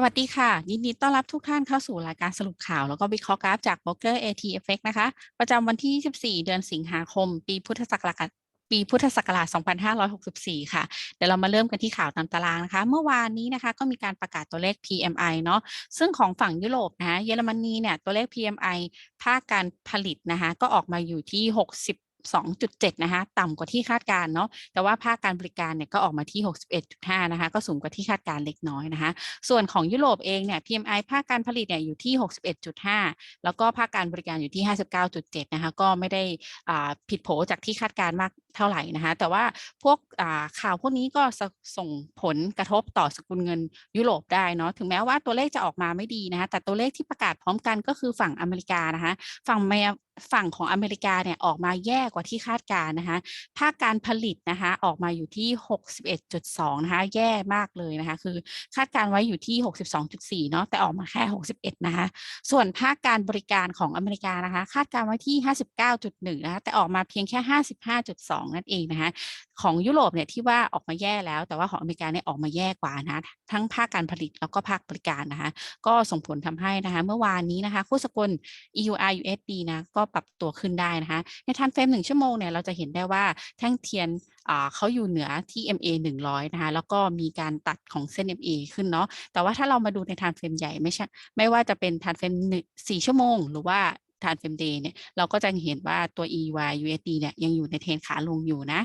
สวัสดีค่ะ ยินดีต้อนรับทุกท่านเข้าสู่รายการสรุปข่าว แล้วก็วิเคราะห์กราฟจาก Broker AT Effect นะคะ ประจำวันที่ 24 เดือนสิงหาคม ปีพุทธศักราชปีพุทธศักราช 2564 ค่ะ เดี๋ยวเรามาเริ่มกันที่ข่าวตามตารางนะคะ เมื่อวานนี้นะคะก็มีการประกาศตัวเลข PMI เนาะ ซึ่งของฝั่งยุโรปนะเยอรมนีเนี่ยตัวเลข PMI ภาคการผลิตนะคะก็ออกมาอยู่ที่ 60 2.7 นะคะต่ำกว่าที่คาดการเนาะแต่ว่าภาคการบริการเนี่ยก็ออกมาที่ 61.5 นะคะก็สูงกว่าที่คาดการเล็กน้อยนะคะ ส่วนของยุโรปเองเนี่ย PMI ภาคการผลิตเนี่ยอยู่ที่ 61.5 แล้วก็ภาคการบริการอยู่ที่ 59.7 นะคะก็ไม่ได้ผิดโผจากที่คาดการมากเท่าไหร่นะคะแต่ว่าพวกข่าวพวกนี้ก็ส่งผลกระทบต่อสกุลเงินยุโรปได้เนาะถึงแม้ว่าตัวเลขจะออกมาไม่ดีนะคะแต่ตัวเลขที่ประกาศพร้อมกันก็คือฝั่งอเมริกานะคะฝั่ง ฝั่งของอเมริกาเนี่ยออกมาแย่กว่าที่คาดการนะคะภาคการผลิตนะคะออกมาอยู่ที่ 61.2 นะคะ แย่มากเลยนะคะ คือคาดการไว้อยู่ที่ 62.4 เนาะแต่ออกมาแค่ 61 นะคะ ส่วนภาคการบริการของอเมริกานะคะ คาดการไว้ที่ 59.1 นะคะ แต่ออกมาเพียงแค่ 55.2 นั่นเองนะคะ ของยุโรปเนี่ยที่ว่าออกมาแย่แล้ว แต่ว่าของอเมริกาเนี่ยออกมาแย่กว่านะทั้งภาคการผลิตแล้วก็ภาคบริการนะคะ ก็ส่งผลทำให้นะคะ เมื่อวานนี้นะคะคู่สกุล EUR USD นะก็ปรับตัวขึ้นได้นะคะในทันเฟรมหนึ่งชั่วโมงเนี่ยเราจะเห็นได้ว่าแท่งเทียนเขาอยู่เหนือที่ MA 100 นะคะแล้วก็มีการตัดของเส้น MA ขึ้นเนาะแต่ว่าถ้าเรามาดูในทันเฟรมใหญ่ไม่ใช่ไม่ว่าจะเป็นทันเฟรมหนึ่งสี่ชั่วโมง หรือว่าทานเฟมเดย์เนี่ยเราก็จะเห็นว่าตัว EY USD เนี่ยยังอยู่ในเทรนขาลงอยู่นะ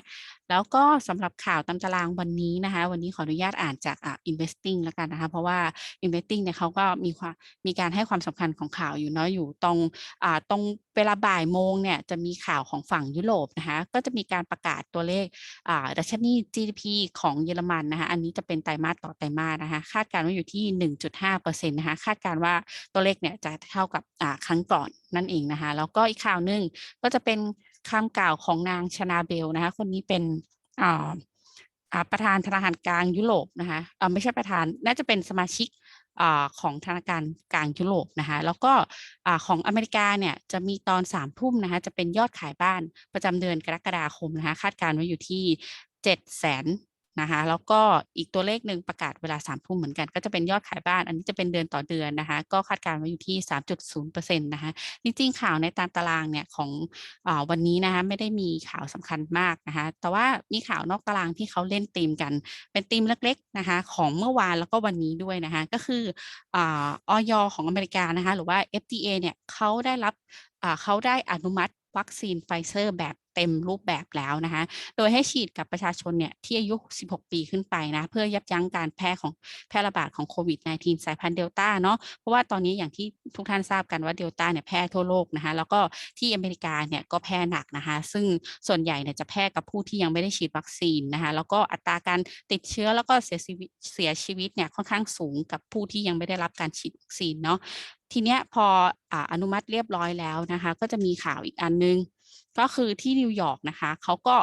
แล้วก็สำหรับข่าวตามตารางวันนี้นะคะ วันนี้ขออนุญาตอ่านจากอ่า investing แล้วกันนะคะ เพราะว่า investing เนี่ยเขาก็มีความมีการให้ความสำคัญของข่าวอยู่เนาะอยู่ตรงอ่าตรงเวลาบ่ายโมงเนี่ยจะมีข่าวของฝั่งยุโรปนะคะก็จะมีการประกาศตัวเลขอ่าดัชนี GDP ของเยอรมันนะคะอันนี้จะเป็นไตรมาสต่อไตรมาสนะคะคาดการณ์ว่าอยู่ที่ 1.5%นะคะคาดการณ์ว่าตัวเลขเนี่ยจะเท่ากับอ่าครั้งก่อนนั่นเองนะคะแล้วก็อีกข่าวหนึ่งก็จะเป็นคำกล่าวของนางชนาเบลนะคะคนนี้เป็นอ่าประธานธนาคารกลางยุโรปนะคะอ่าไม่ใช่ประธานน่าจะเป็นสมาชิก อของธนาคารกลางยุโรปนะคะแล้วก็ของอเมริกาเนี่ยจะมีตอนสามทุ่มนะคะจะเป็นยอดขายบ้านประจำเดือนกรกฎาคมนะคะคาดการณ์ไว้อยู่ที่เจ็ดแส นะคะแล้วก็อีกตัวเลขหนึ่งประกาศเวลา3ามทุ่มเหมือนกัน ก็จะเป็นยอดขายบ้าน อันนี้จะเป็นเดือนต่อเดือนนะคะก็คาดการณ์ไว้อยู่ที่ 3.0%นะคะจริงๆข่าวในตามตารางเนี่ยของอวันนี้นะคะไม่ได้มีข่าวสำคัญมากนะคะแต่ว่ามีข่าวนอกตารางที่เขาเล่นธีมกัน เป็นธีมเล็กๆนะคะของเมื่อวานแล้วก็วันนี้ด้วยนะคะก็คือออยของอเมริกานะคะหรือว่า FDA เนี่ยเขาได้รับเขาได้อนุมัติวัคซีนไฟเซอร์แบบ เต็มรูปแบบแล้วนะคะ โดยให้ฉีดกับประชาชนเนี่ยที่อายุ 16 ปีขึ้นไปนะ เพื่อยับยั้งการแพร่ของแพร่ระบาดของโควิด -19 สายพันธุ์เดลต้าเนาะ เพราะว่าตอนนี้อย่างที่ทุกท่านทราบกันว่าเดลต้าเนี่ยแพร่ทั่วโลกนะคะ แล้วก็ที่อเมริกาเนี่ยก็แพร่หนักนะคะ ซึ่งส่วนใหญ่เนี่ยจะแพร่กับผู้ที่ยังไม่ได้ฉีดวัคซีนนะคะ แล้วก็อัตราการติดเชื้อแล้วก็เสียชีวิตเสียชีวิตเนี่ยค่อนข้างสูงกับผู้ที่ยังไม่ได้รับการฉีดวัคซีนเนาะ ทีเนี้ยพออนุมัติเรียบร้อยแล้วนะคะ ก็จะมีข่าวอีกอันนึง ก็คือที่นิวยอร์กนะคะเขาก็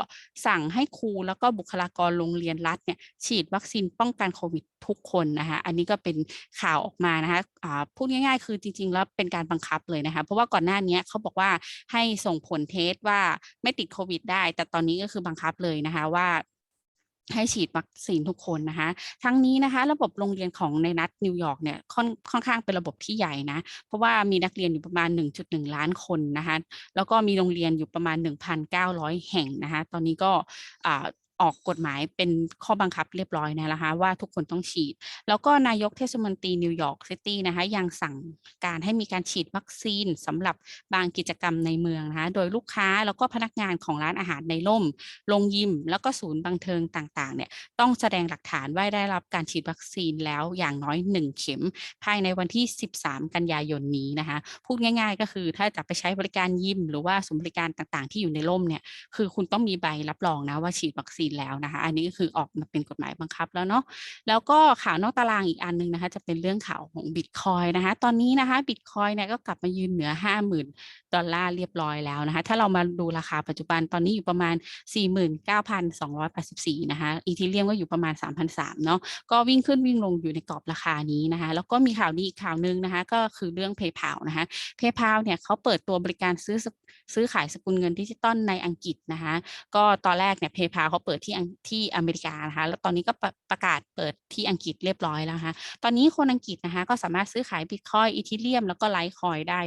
สั่งให้ครูแล้วก็บุคลากรโรงเรียนรัฐเนี่ยฉีดวัคซีนป้องกันโควิดทุกคนนะคะอันนี้ก็เป็นข่าวออกมานะคะะพูดง่ายๆ คือจริง ๆ แล้วเป็นการบังคับเลยนะคะเพราะว่าก่อนหน้านี้เขาบอกว่าให้ส่งผลเทสว่าไม่ติดโควิดได้ แต่ตอนนี้ก็คือบังคับเลยนะคะว่า ให้ฉีดวัคซีนทุกคนนะคะ ทั้งนี้นะคะระบบโรงเรียนของในนัดนิวยอร์กเนี่ยค่อนค่อนข้างเป็นระบบที่ใหญ่นะ เพราะว่ามีนักเรียนอยู่ประมาณ 1.1 ล้านคนนะคะ แล้วก็มีโรงเรียนอยู่ประมาณ 1,900 แห่งนะคะ ตอนนี้ก็ ออกกฎหมายเป็นข้อบังคับเรียบร้อยนะคะว่าทุกคนต้องฉีด แล้วก็นายกเทศมนตรีนิวยอร์กซิตี้นะคะยังสั่งการให้มีการฉีดวัคซีนสำหรับบางกิจกรรมในเมืองนะคะโดยลูกค้าแล้วก็พนักงานของร้านอาหารในร่ม โรงยิม แล้วก็ศูนย์บังเทิงต่างๆเนี่ยต้องแสดงหลักฐานว่าได้รับการฉีดวัคซีนแล้วอย่างน้อย 1 เข็ม ภายในวันที่ 13 กันยายนนี้นะคะพูดง่าย ๆ ก็คือถ้าจะไปใช้บริการยิม หรือว่าศูนย์บริการต่างๆ ที่อยู่ในร่มเนี่ยคือคุณต้องมีใบรับรองนะว่าฉีดวัคซีนแล้วนะคะอันนี้ก็คือออกมาเป็นกฎหมายบังคับแล้วเนาะแล้วก็ข่าวนอกตารางอีกอันนึงนะคะจะเป็นเรื่องข่าวของบิตคอยนะคะตอนนี้นะคะบิตคอยเนี่ยก็กลับมายืนเหนือ 50,000 ดอลลาร์เรียบร้อยแล้วนะคะถ้าเรามาดูราคาปัจจุบันตอนนี้อยู่ประมาณ 49,284นะคะอีทีเรียมก็อยู่ประมาณ 3,300เนาะก็วิ่งขึ้นวิ่งลงอยู่ในกรอบราคานี้นะคะแล้วก็มีข่าวดีอีกข่าวนึงนะคะก็คือเรื่อง PayPal นะคะ PayPal เนี่ยเขาเปิดตัวบริการซื้อซื้อขายสกุลเงินดิจิตอลในอังกฤษนะคะก็ตอนแรกเนี่ย PayPal เขาเปิดที่ที่อเมริกานะคะแล้วตอนนี้ก็ประประกาศเปิดที่อังกฤษเรียบร้อยแล้วนะคะตอนนี้คนอังกฤษนะคะก็สามารถซื้อขายบิตคอยอีทีเรียมแล้วก็ไลท์คอยได้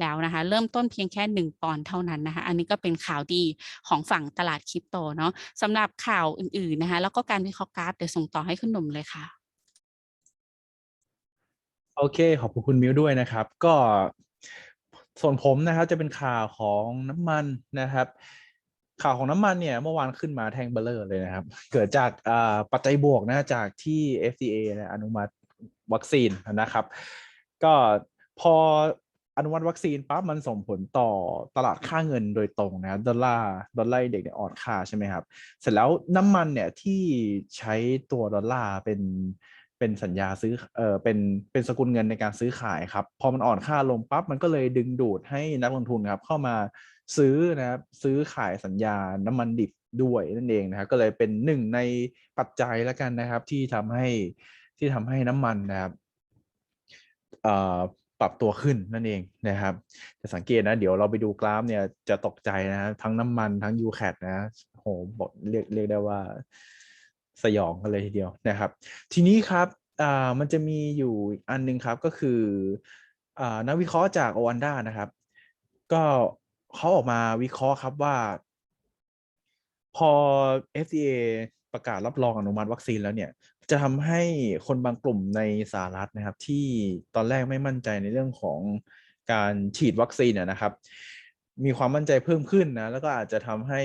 แล้วนะคะ เริ่มต้นเพียงแค่ 1 ปอนด์เท่านั้นนะคะ อันนี้ก็เป็นข่าวดีของฝั่งตลาดคริปโตเนาะสำหรับข่าวอื่นๆนะคะ แล้วก็การวิเคราะห์กราฟเดี๋ยวส่งต่อให้คุณหนุ่มเลยค่ะโอเค ขอบคุณมิวด้วยนะครับ ก็ส่วนผมนะครับจะเป็นข่าวของน้ำมันนะครับ ข่าวของน้ำมันเนี่ยเมื่อวานขึ้นมาแทงเบลเลอร์เลยนะครับ เกิดจากปัจจัยบวกนะจากที่ FDA อนุมัติวัคซีนนะครับ ก็พออนุมัติวัคซีนปั๊บมันส่งผลต่อตลาดค่าเงินโดยตรงนะดอลลาร์ดอลลาร์เด็กเนี่ยอ่อนค่าใช่ไหมครับ เสร็จแล้วน้ำมันเนี่ยที่ใช้ตัวดอลลาร์เป็น เป็นสัญญาซื้อเออเป็นเป็นสกุลเงินในการซื้อขายครับ พอมันอ่อนค่าลงปั๊บมันก็เลยดึงดูดให้นักลงทุนครับเข้ามาซื้อนะครับซื้อขายสัญญาน้ำมันดิบด้วยนั่นเองนะครับก็เลยเป็นหนึ่งในปัจจัยแล้วกันนะครับ ที่ทำให้ที่ทำให้น้ำมันนะครับเอ่อปรับตัวขึ้นนั่นเองนะครับจะสังเกตนะเดี๋ยวเราไปดูกราฟเนี่ยจะตกใจนะทั้งน้ำมันทั้งยูแคดนะโหบอกเรียกเรียกได้ว่า สยองกันเลยทีเดียวนะครับ ทีนี้ครับมันจะมีอยู่อันหนึงครับก็คืออนักวิเคราะห์จากโอวันด้านะครับ ก็เขาออกมาวิเคราะห์ครับว่า พอ FDA ประกาศรับรองอนุมัติวัคซีนแล้วเนี่ย จะทำให้คนบางกลุ่มในสหรัฐนะครับ ที่ตอนแรกไม่มั่นใจในเรื่องของการฉีดวัคซีนนะครับ มีความมั่นใจเพิ่มขึ้นนะ แล้วก็อาจจะทำให้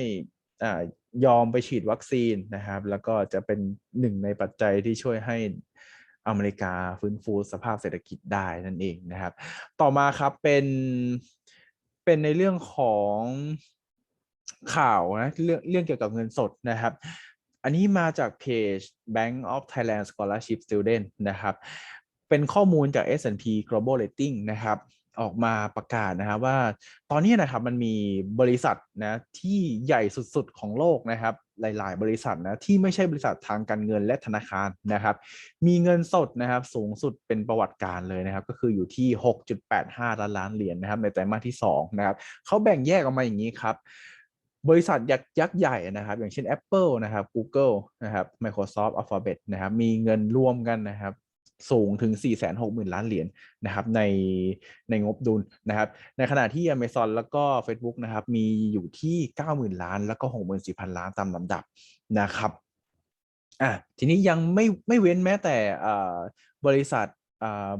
ยอมไปฉีดวัคซีนนะครับ แล้วก็จะเป็นหนึ่งในปัจจัยที่ช่วยให้อเมริกาฟื้นฟูสภาพเศรษฐกิจได้นั่นเองนะครับ ต่อมาครับเป็นเป็นในเรื่องของข่าวนะเรื่องเรื่องเกี่ยวกับเงินสดนะครับ อันนี้มาจากเพจ Bank of Thailand Scholarship Student นะครับ เป็นข้อมูลจาก S&P Global Rating นะครับ ออกมาประกาศนะครับว่าตอนนี้นะครับมันมีบริษัทนะที่ใหญ่สุดๆของโลกนะครับ หลาย ๆ บริษัทนะที่ไม่ใช่บริษัททางการเงินและธนาคารนะครับ มีเงินสดนะครับสูงสุดเป็นประวัติการเลยนะครับ ก็คืออยู่ที่ 6.85 ล้านล้านเหรียญนะครับ ในไตรมาสที่2นะครับเขาแบ่งแยกออกมาอย่างนี้ครับบริษัทยักษ์ยักษ์ใหญ่นะครับ อย่างเช่น Apple นะครับ Google นะครับ Microsoft Alphabet นะครับ มีเงินรวมกันนะครับ สูงถึง 460,000 ล้านเหรียญนะครับในในงบดุลนะครับ ในขณะที่ Amazon แล้วก็ Facebook นะครับ มีอยู่ที่ 90,000 ล้าน แล้วก็ 64,000 ล้านตามลำดับนะครับอะทีนี้ยังไม่ไม่เว้นแม้แต่บริษัท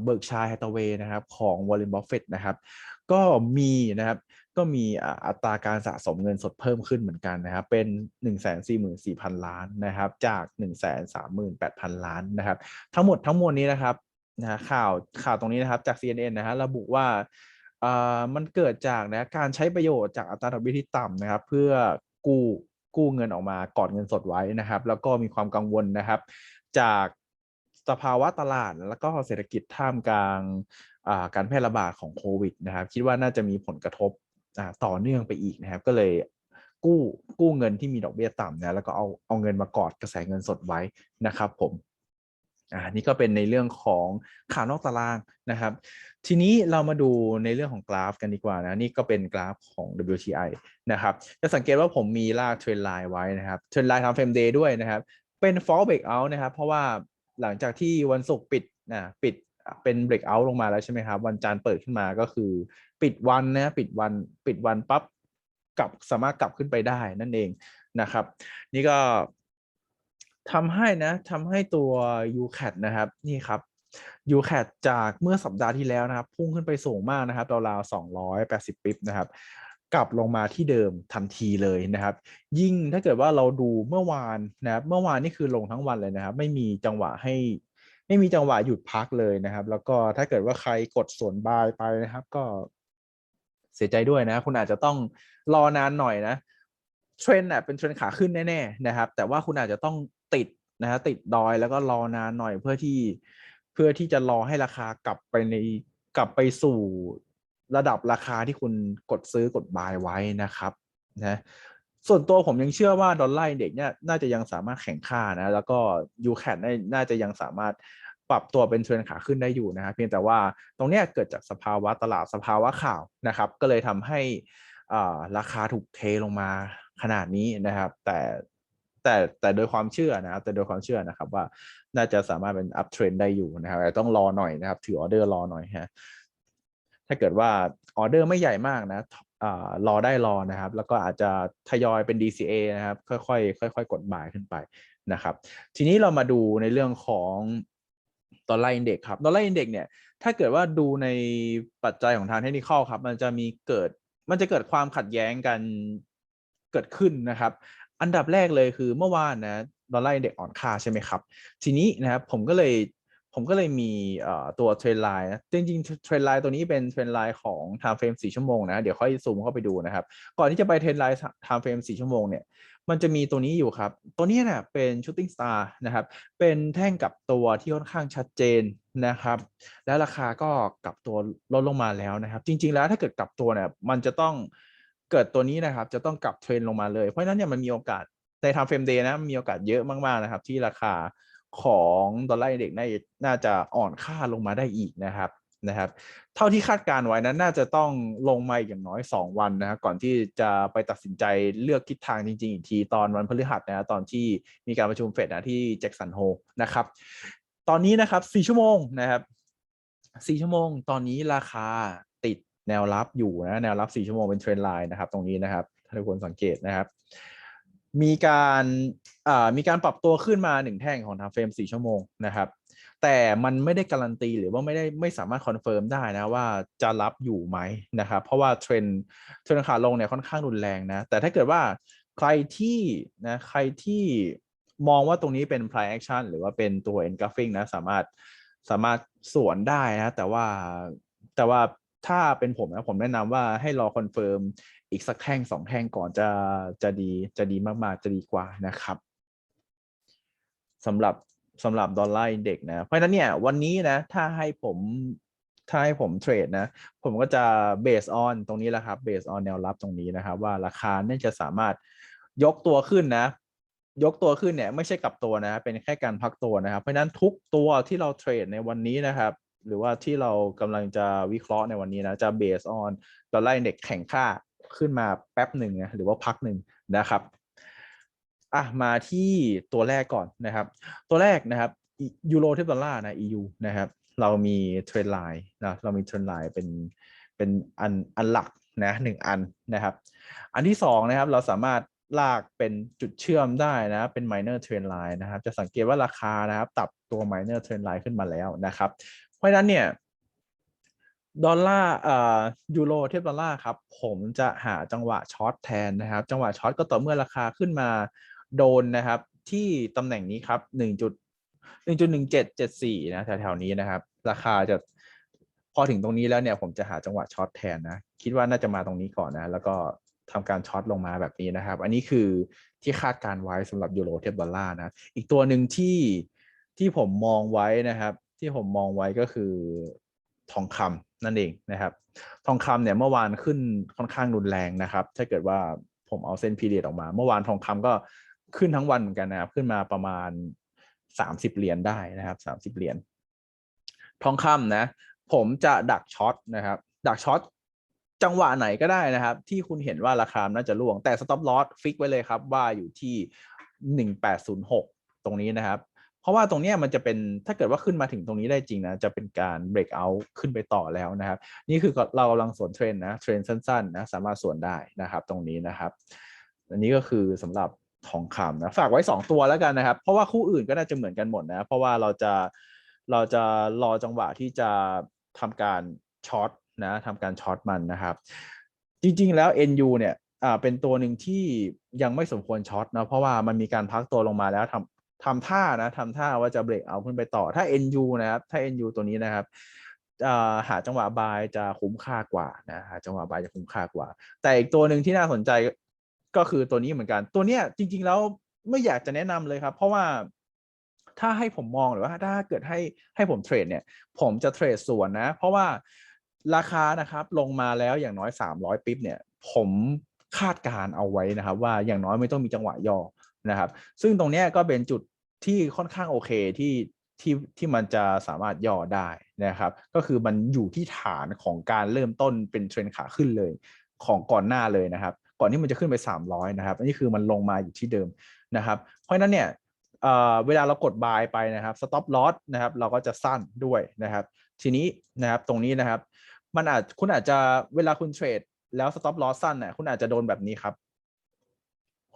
เบิร์กชัยแฮตเวย์นะครับของวอร์เรนบัฟเฟตนะครับ ก็มีนะครับ ก็มีอัตราการสะสมเงินสดเพิ่มขึ้นเหมือนกันนะครับ เป็น 144,000 ล้านนะครับ จาก 138,000 ล้านนะครับ ทั้งหมดทั้งมวลนี้นะครับนะข่าวข่าวตรงนี้นะครับจาก CNN นะฮะระบุว่ามันเกิดจากนะการใช้ประโยชน์จากอัตราดอกเบี้ยที่ต่ำนะครับ เพื่อกู้กู้เงินออกมากอดเงินสดไว้นะครับ แล้วก็มีความกังวลนะครับ จากสภาวะตลาดแล้วก็เศรษฐกิจท่ามกลางการแพร่ระบาดของโควิดนะครับ คิดว่าน่าจะมีผลกระทบ ต่อเนื่องไปอีกนะครับ ก็เลยกู้กู้เงินที่มีดอกเบี้ยต่ำนะแล้วก็เอาเอาเงินมากอดกระแสเงินสดไว้นะครับผมอ่านี่ก็เป็นในเรื่องของข่าวนอกตารางนะครับ ทีนี้เรามาดูในเรื่องของกราฟกันดีกว่านะ นี่ก็เป็นกราฟของ WTI นะครับ จะสังเกตว่าผมมีลากเทรนไลน์ไว้นะครับ เทรนไลน์ทำเฟรมเดย์ด้วยนะครับ เป็น fall breakout นะครับ เพราะว่าหลังจากที่วันศุกร์ปิดนะปิด เป็น breakout ลงมาแล้วใช่ไหมครับวันจันทร์เปิดขึ้นมาก็คือ ปิดวันนะปิดวันปิดวันปั๊บกลับสามารถกลับขึ้นไปได้นั่นเองนะครับ นี่ก็ทำให้นะทำให้ตัว UCAT นะครับนี่ครับ UCAT จากเมื่อสัปดาห์ที่แล้วนะครับ พุ่งขึ้นไปสูงมากนะครับราวๆ280ปิบนะครับกลับลงมาที่เดิมทันทีเลยนะครับ ยิ่งถ้าเกิดว่าเราดูเมื่อวานนะครับ เมื่อวานนี่คือลงทั้งวันเลยนะครับ ไม่มีจังหวะให้ ไม่มีจังหวะหยุดพักเลยนะครับ แล้วก็ถ้าเกิดว่าใครกดส่วนบายไปนะครับ ก็เสียใจด้วยนะ คุณอาจจะต้องรอนานหน่อยนะเทรนด์น่ะเป็นเทรนด์ขาขึ้นแน่ๆนะครับ แต่ว่าคุณอาจจะต้องติดนะฮะติดดอยแล้วก็รอนานหน่อยเพื่อที่เพื่อที่จะรอให้ราคากลับไปในกลับไปสู่ระดับราคาที่คุณกดซื้อกดบายไว้นะครับนะ ส่วนตัวผมยังเชื่อว่าดอลลาร์เด็กเนี่ยน่าจะยังสามารถแข่งค่านะ แล้วก็ยูแคน่าจะยังสามารถปรับตัวเป็นเทรนขาขึ้นได้อยู่นะครับเพียงแต่ว่าตรงเนี้ยเกิดจากสภาวะตลาดสภาวะข่าวนะครับ ก็เลยทำให้อ่าราคาถูกเทลงมาขนาดนี้นะครับ แต่แต่แต่โดยความเชื่อนะครับแต่โดยความเชื่อนะครับว่าน่าจะสามารถเป็นอัพเทรนได้อยู่นะครับแต่ต้องรอหน่อยนะครับ ถือออเดอร์รอหน่อยฮะถ้าเกิดว่าออเดอร์ไม่ใหญ่มากนะ รอได้รอนะครับ แล้วก็อาจจะทยอยเป็น DCA นะครับค่อยๆค่อยๆกดบ่ายขึ้นไปนะครับ ทีนี้เรามาดูในเรื่องของดอลลาร์อินเด็กครับดอลลาร์อินเด็กเนี่ยถ้าเกิดว่าดูในปัจจัยของทางเทคนิคครับ มันจะมีเกิดมันจะเกิดความขัดแย้งกันเกิดขึ้นนะครับ อันดับแรกเลยคือเมื่อวานนะดอลลาร์อินเด็กอ่อนค่าใช่ไหมครับ ทีนี้นะครับผมก็เลย ผมก็เลยมีตัวเทรนไลน์นะจริงๆเทรนไลน์ตัวนี้เป็นเทรนไลน์ของ time frame 4ชั่วโมงนะ เดี๋ยวค่อยซูมเข้าไปดูนะครับ ก่อนที่จะไปเทรนไลน์ time frame 4ชั่วโมงเนี่ยมันจะมีตัวนี้อยู่ครับ ตัวนี้เนี่ยเป็น shooting star นะครับ เป็นแท่งกับตัวที่ค่อนข้างชัดเจนนะครับ และราคาก็กลับตัวลดลงมาแล้วนะครับ จริง ๆ แล้วถ้าเกิดกลับตัวเนี่ยมันจะต้องเกิดตัวนี้นะครับ จะต้องกลับเทรนลงมาเลย เพราะฉะนั้นเนี่ยมันมีโอกาสใน time frame day นะมีโอกาสเยอะมากๆนะครับ ที่ราคา ของดอลลาร์อินเด็กซ์น่าจะอ่อนค่าลงมาได้อีกนะครับนะครับเท่าที่คาดการไว้นั้นน่าจะต้องลงมาอย่างน้อย 2 วันนะครับก่อนที่จะไปตัดสินใจเลือกทิศทางจริง ๆ อีกทีตอนวันพฤหัสนะตอนที่มีการประชุมเฟดนะที่แจ็คสันโฮนะครับ ตอนนี้นะครับ 4 ชั่วโมงนะครับ 4 ชั่วโมง ตอนนี้ราคาติดแนวรับอยู่นะแนวรับ 4 ชั่วโมงเป็นเทรนไลน์นะครับ ตรงนี้นะครับถ้าทุกคนสังเกตนะครับ มีการมีการปรับตัวขึ้นมาหนึ่งแท่งของทางเฟรม4ชั่วโมงนะครับ แต่มันไม่ได้การันตีหรือว่าไม่ได้ไม่สามารถคอนเฟิร์มได้นะว่าจะรับอยู่ไหมนะครับ เพราะว่าเทรนเทรนขาลงเนี่ยค่อนข้างรุนแรงนะ แต่ถ้าเกิดว่าใครที่นะใครที่มองว่าตรงนี้เป็น price action หรือว่าเป็นตัว engulfing นะสามารถสามารถสวนได้นะ แต่ว่าแต่ว่า ถ้าเป็นผมนะผมแนะนำว่าให้รอคอนเฟิร์มอีกสักแท่งสองแท่งก่อนจะจะดีจะดีมากๆ จะดีกว่านะครับสำหรับสำหรับดอลลาร์อินเด็กนะ เพราะฉะนั้นเนี่ยวันนี้นะ ถ้าให้ผมถ้าให้ผมเทรดนะ ผมก็จะเบสออนตรงนี้แหละครับเบสออนแนวรับตรงนี้นะครับ ว่าราคาน่าจะสามารถยกตัวขึ้นนะ ยกตัวขึ้นเนี่ยไม่ใช่กลับตัวนะ เป็นแค่การพักตัวนะครับ เพราะฉะนั้นทุกตัวที่เราเทรดในวันนี้นะครับ หรือว่าที่เรากำลังจะวิเคราะห์ในวันนี้นะ จะเบสออนดอลลาร์อินเด็กแข่งค่าขึ้นมาแป๊บหนึ่งนะหรือว่าพักหนึ่งนะครับอะมาที่ตัวแรกก่อนนะครับ ตัวแรกนะครับยูโรเทียบดอลลาร์นะ EU นะครับ เรามีเทรนไลน์นะเรามีเทรนไลน์เป็นเป็นอันอันหลักนะหนึ่งอันนะครับ อันที่สองนะครับเราสามารถลากเป็นจุดเชื่อมได้นะเป็น minor trend line นะครับ จะสังเกตว่าราคานะครับ ตับตัว minor trend line ขึ้นมาแล้วนะครับ เพราะฉะนั้นเนี่ยดอลลาร์เอ่อยูโรเทียบดอลลาร์ครับ ผมจะหาจังหวะช็อตแทนนะครับ จังหวะช็อตก็ต่อเมื่อราคาขึ้นมาโดนนะครับ ที่ตำแหน่งนี้ครับหนึ่งจุดหนึ่งจุดหนึ่งเจ็ดเจ็ดสี่นะแถวๆนี้นะครับ ราคาจะพอถึงตรงนี้แล้วเนี่ย ผมจะหาจังหวะช็อตแทนนะ คิดว่าน่าจะมาตรงนี้ก่อนนะ แล้วก็ทำการช็อตลงมาแบบนี้นะครับ อันนี้คือที่คาดการไว้สำหรับยูโรเทียบดอลลาร์นะ อีกตัวหนึ่งที่ที่ผมมองไว้นะครับ ที่ผมมองไว้ก็คือทองคำนั่นเองนะครับ ทองคำเนี่ยเมื่อวานขึ้นค่อนข้างรุนแรงนะครับ ถ้าเกิดว่าผมเอาเส้นพีเรียดออกมา เมื่อวานทองคำก็ขึ้นทั้งวันเหมือนกันนะครับ ขึ้นมาประมาณสามสิบเหรียญได้นะครับสามสิบเหรียญทองคำนะ ผมจะดักช็อตนะครับ ดักช็อตจังหวะไหนก็ได้นะครับ ที่คุณเห็นว่าราคาน่าจะล่วงแต่ stop loss ฟิกไว้เลยครับ ว่าอยู่ที่หนึ่งแปดศูนย์หกตรงนี้นะครับ ราะว่าตรงนี้มันจะเป็นถ้าเกิดว่าขึ้นมาถึงตรงนี้ได้จริงนะ จะเป็นการ break out ขึ้นไปต่อแล้วนะครับ นี่คือเรากำลังสวนเทรนนะเทรนสั้นๆนะสามารถสวนได้นะครับ ตรงนี้นะครับ อันนี้ก็คือสำหรับทองคำนะฝากไว้ 2 ตัวแล้วกันนะครับ เพราะว่าคู่อื่นก็น่าจะเหมือนกันหมดนะ เพราะว่าเราจะเราจะรอจังหวะที่จะทำการช็อตนะทำการช็อตมันนะครับ จริง ๆ แล้ว NU เนี่ยอ่าเป็นตัวหนึ่งที่ยังไม่สมควรช็อตนะเพราะว่ามันมีการพักตัวลงมาแล้วทำ ทำท่านะทำท่าว่าจะเบรกเอาขึ้นไปต่อ ถ้า NU นะครับ ถ้า NU ตัวนี้นะครับหาจังหวะบายจะคุ้มค่ากว่านะหาจังหวะบายจะคุ้มค่ากว่า แต่อีกตัวหนึ่งที่น่าสนใจก็คือตัวนี้เหมือนกัน ตัวเนี้ยจริง ๆ แล้วไม่อยากจะแนะนำเลยครับ เพราะว่าถ้าให้ผมมองหรือว่าถ้าเกิดให้ให้ผมเทรดเนี่ย ผมจะเทรดส่วนนะ เพราะว่าราคานะครับลงมาแล้วอย่างน้อย 300ปิ๊บเนี่ย ผมคาดการเอาไว้นะครับ ว่าอย่างน้อยไม่ต้องมีจังหวะย่อ นะครับ ซึ่งตรงนี้ก็เป็นจุดที่ค่อนข้างโอเคที่ที่ที่มันจะสามารถย่อได้นะครับ ก็คือมันอยู่ที่ฐานของการเริ่มต้นเป็นเทรนขาขึ้นเลย ของก่อนหน้าเลยนะครับ ก่อนที่มันจะขึ้นไป 300 นะครับอันนี้คือมันลงมาอยู่ที่เดิมนะครับ เพราะฉะนั้นเนี่ยเเวลาเรากด buy ไปนะครับ stop loss นะครับ เราก็จะสั้นด้วยนะครับ ทีนี้นะครับตรงนี้นะครับ มันอาจคุณอาจจะเวลาคุณเทรดแล้ว stop loss สั้นนี่ยคุณอาจจะโดนแบบนี้ครับ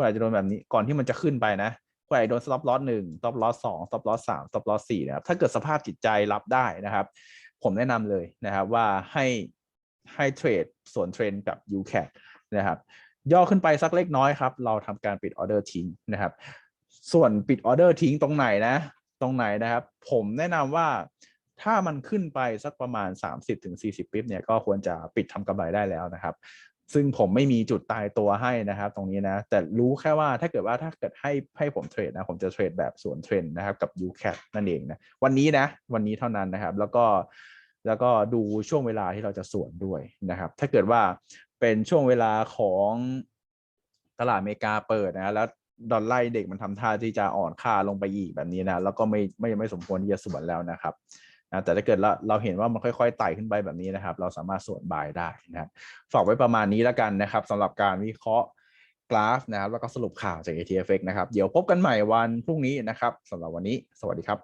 คุณอาจจะโดนแบบนี้ก่อนที่มันจะขึ้นไปนะคุณอาจจะโดน stop loss หนึ่ง stop loss สอง stop loss สาม stop loss สี่นะครับถ้าเกิดสภาพจิตใจรับได้นะครับ ผมแนะนำเลยนะครับว่าให้ให้เทรดส่วนเทรนกับ UCAT นะครับ ย่อขึ้นไปสักเล็กน้อยครับ เราทำการปิดออเดอร์ทิ้งนะครับ ส่วนปิดออเดอร์ทิ้งตรงไหนนะ ตรงไหนนะครับ ผมแนะนำว่าถ้ามันขึ้นไปสักประมาณ 30-40ปิ๊บเนี่ยก็ควรจะปิดทำกำไรได้แล้วนะครับ ซึ่งผมไม่มีจุดตายตัวให้นะครับ ตรงนี้นะ แต่รู้แค่ว่าถ้าเกิดว่าถ้าเกิดให้ให้ผมเทรดนะ ผมจะเทรดแบบสวนเทรนนะครับกับ UCAT นั่นเองนะ วันนี้นะ วันนี้เท่านั้นนะครับ แล้วก็แล้วก็ดูช่วงเวลาที่เราจะสวนด้วยนะครับ ถ้าเกิดว่าเป็นช่วงเวลาของตลาดอเมริกาเปิดนะแล้วดอลลาร์เด็กมันทำท่าที่จะอ่อนค่าลงไปอีกแบบนี้นะ แล้วก็ไม่ไม่ไม่สมควรที่จะสวนแล้วนะครับ นะแต่ถ้าเกิดเราเราเห็นว่ามันค่อยๆไต่ขึ้นไปแบบนี้นะครับ เราสามารถส่วนบายได้นะครับฝากไว้ประมาณนี้แล้วกันนะครับสำหรับการวิเคราะห์กราฟนะครับ แล้วก็สรุปข่าวจาก ATFX นะครับ เดี๋ยวพบกันใหม่วันพรุ่งนี้นะครับสำหรับวันนี้ สวัสดีครับ